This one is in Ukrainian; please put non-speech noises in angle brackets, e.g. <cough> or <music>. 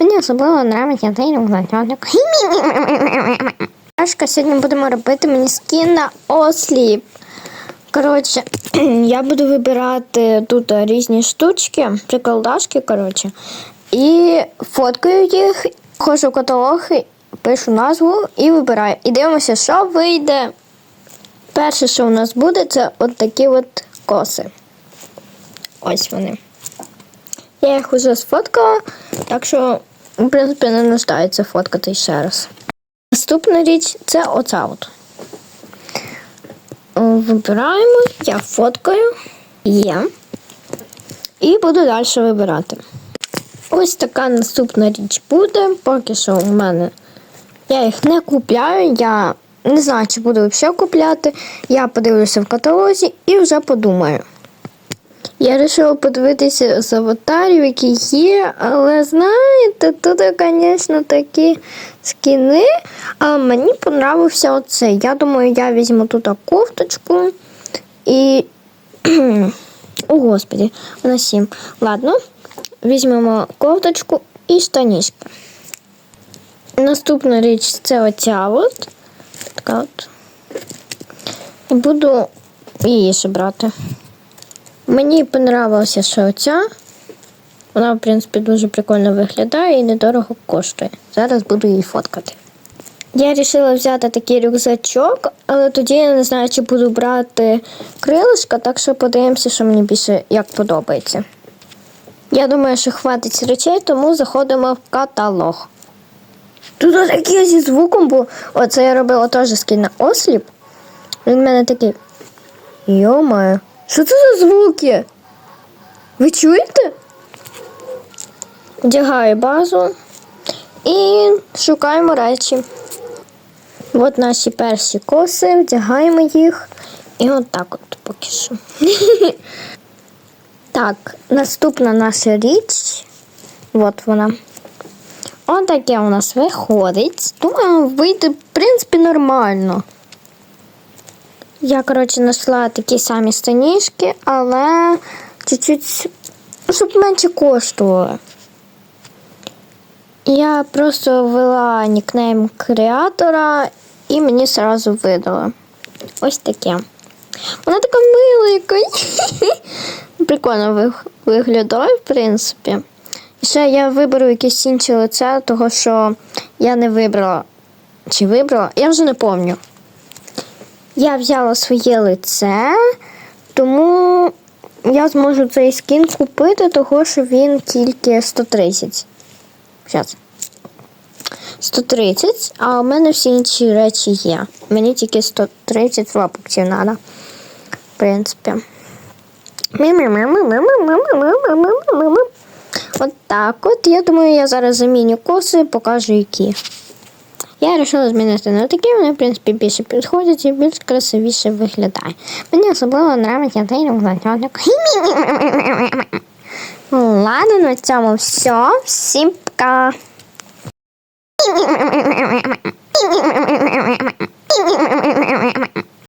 Мені особливо подобається цей рюкзачок. Сашка, сьогодні будемо робити мені скін на осліп. Коротше, <clears throat> я буду вибирати тут різні штучки, приколдашки, коротше, і фоткаю їх, ходжу в каталог, пишу назву і вибираю. І дивимося, що вийде. Перше, що у нас буде, це от такі от коси. Ось вони. Я їх уже сфоткала, так що, в принципі, не нуждається фоткати ще раз. Наступна річ це оця от. Вибираємо, я фоткаю. Є. І буду далі вибирати. Ось така наступна річ буде. Поки що у мене я їх не купляю. Я не знаю, чи буду взагалі купляти. Я подивлюся в каталозі і вже подумаю. Я вирішила подивитися з аватарів, які є, але знаєте, тут, звісно, такі скіни. А мені подобався оцей. Я думаю, я візьму тут кофточку і. <clears throat> О, господі, вона сім. Ладно, візьмемо кофточку і штанішки. Наступна річ це оця от. Така от. І буду її ще брати. Мені понравилося, що оця. Вона, в принципі, дуже прикольно виглядає і недорого коштує. Зараз буду її фоткати. Я вирішила взяти такий рюкзачок, але тоді я не знаю, чи буду брати крилишка, так що подивимося, що мені більше як подобається. Я думаю, що хватить речей, тому заходимо в каталог. Тут такі зі звуком, бо оце я робила теж скін на осліп. Він в мене такий. Йомаю. Що це за звуки? Ви чуєте? Вдягаю базу і шукаємо речі. От наші перші коси, вдягаємо їх. І от так от поки що. <laughs> Так, наступна наша річ. От вона. Ось таке у нас виходить. Думаю, вийде, в принципі, нормально. Я, коротше, знайшла такі самі станішки, але чуть-чуть, щоб менше коштували. Я просто ввела нікнейм креатора і мені одразу видала. Ось таке. Вона така миленька. <laughs> Прикольно виглядає, в принципі. І ще я виберу якесь інше лице, того що я не вибрала. Чи вибрала? Я вже не пам'ятаю. Я взяла своє лице, тому я зможу цей скін купити, того що він тільки 130. Зараз. 130, а у мене всі інші речі є. Мені тільки 130 лапукців треба. В принципі. От так от. Я думаю, я зараз заміню коси, покажу які. Я вирішила змінити на такі, вони, в принципі, більше підходять і більш красивіше виглядає. Мені особливо подобається цей рюкзачок. <laughs> Ладно, на цьому все. Всім пока. <laughs>